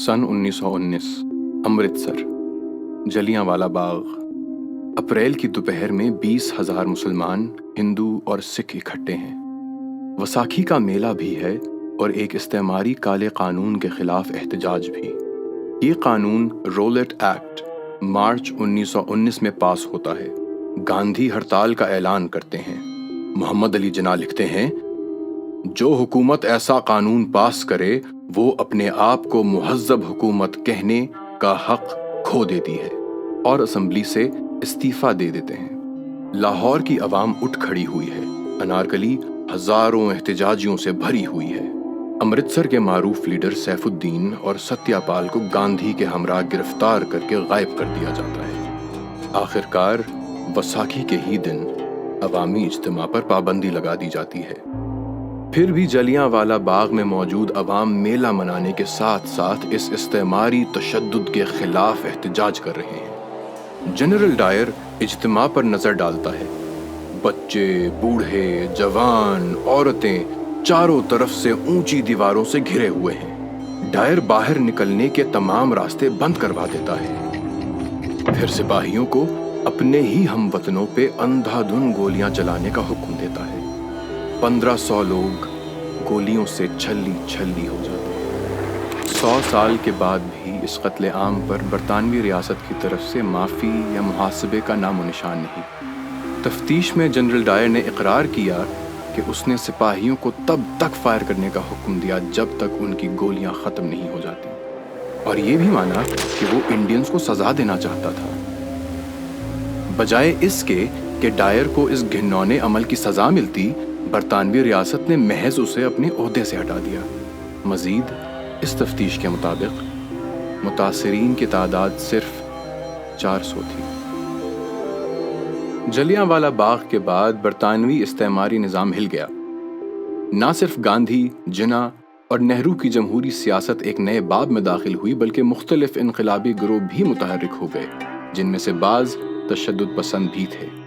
सन 1919 अमृतसर, जलियांवाला बाग। अप्रैल की दोपहर में बीस हज़ार मुसलमान, हिंदू और सिख इकट्ठे हैं। वसाखी का मेला भी है और एक इस्तेमारी काले कानून के खिलाफ एहतजाज भी। ये कानून रोलेट एक्ट मार्च 1919 में पास होता है। गांधी हड़ताल का ऐलान करते हैं। मोहम्मद अली जना लिखते हैं, जो हुकूमत ऐसा कानून पास करे वो अपने आप को महजब हुकूमत कहने का हक खो देती है और असम्बली से इस्तीफा दे देते हैं। लाहौर की आवाम उठ खड़ी हुई है। अनारकली हज़ारों एहतजाजियों से भरी हुई है। अमृतसर के मारूफ लीडर सैफुद्दीन और सत्यापाल को गांधी के हमरा गिरफ़्तार करके गायब कर दिया जाता है। आखिरकार वसाखी के ही दिन अवामी इज्तमा पर पाबंदी लगा दी जाती है। फिर भी जलियाँ वाला बाग में मौजूद अवाम मेला मनाने के साथ साथ इस इस्तेमारी तशद के खिलाफ एहतजाज कर रहे हैं। जनरल डायर इज्तमा पर नज़र डालता है। बच्चे, बूढ़े, जवान, औरतें चारों तरफ़ से ऊँची दीवारों से घिरे हुए हैं। डायर बाहर निकलने के तमाम रास्ते बंद करवा देता है। फिर सिपाहियों को अपने ही हम वतनों पे अंधाधुन गोलियाँ चलाने का हुक्म देता है। पंद्रह सौ लोग गोलियों से छल्ली छल्ली हो जाते सौ साल के बाद भी इस कत्ले आम पर बरतानवी रियासत की तरफ़ से माफ़ी या मुहासबे का नामो निशान नहीं। तफ्तीश में जनरल डायर ने इकरार किया कि उसने सिपाहियों को तब तक फायर करने का हुक्म दिया जब तक उनकी गोलियाँ ख़त्म नहीं हो जाती। और ये भी माना कि वो इंडियंस को सज़ा देना चाहता था। बजाय इसके कि डायर को इस घिनौने अमल की सज़ा मिलती बरतानवी रियासत ने महज उसे अपने अहदे से हटा दिया। मजीद इस तफ्तीश के मुताबिक, मुतासरीन की तादाद सिर्फ़ चार सौ थी। जलियांवाला बाग के बाद बरतानवी इस्तेमारी निज़ाम हिल गया। ना सिर्फ़ गांधी, जिना और नेहरू की जमहूरी सियासत एक नए बाब में दाखिल हुई, बल्कि मुख्तलिफ़ इनकलाबी ग्रोह भी मुतहरक हो गए, जिनमें से बाज़ तशद पसंद भी थे।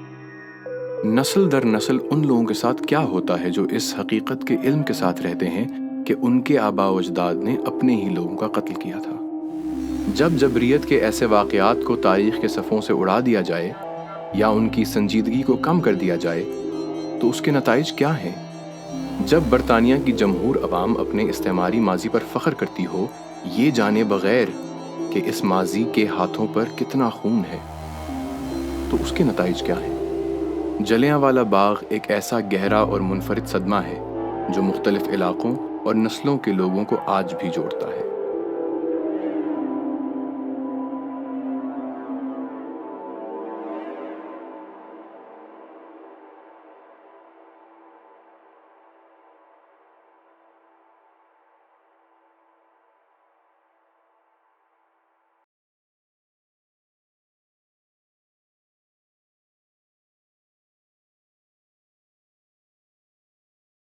नस्ल दर नस्ल उन लोगों के साथ क्या होता है जो इस हकीकत के इल्म के साथ रहते हैं कि उनके आबा अजदाद ने अपने ही लोगों का कत्ल किया था। जब जबरीत के ऐसे वाक़ात को तारीख के सफ़ों से उड़ा दिया जाए या उनकी संजीदगी को कम कर दिया जाए तो उसके नतज क्या हैं? जब बरतानिया की जमहूर आवाम अपने इस्तेमारी माजी पर फ़ख्र करती हो, ये जाने बगैर कि इस माजी के हाथों पर कितना खून है तो उसके नतज क्या हैं? जलियांवाला बाग एक ऐसा गहरा और मुनफरद सदमा है, जो मुख्तलिफ़ इलाक़ों और नस्लों के लोगों को आज भी जोड़ता है।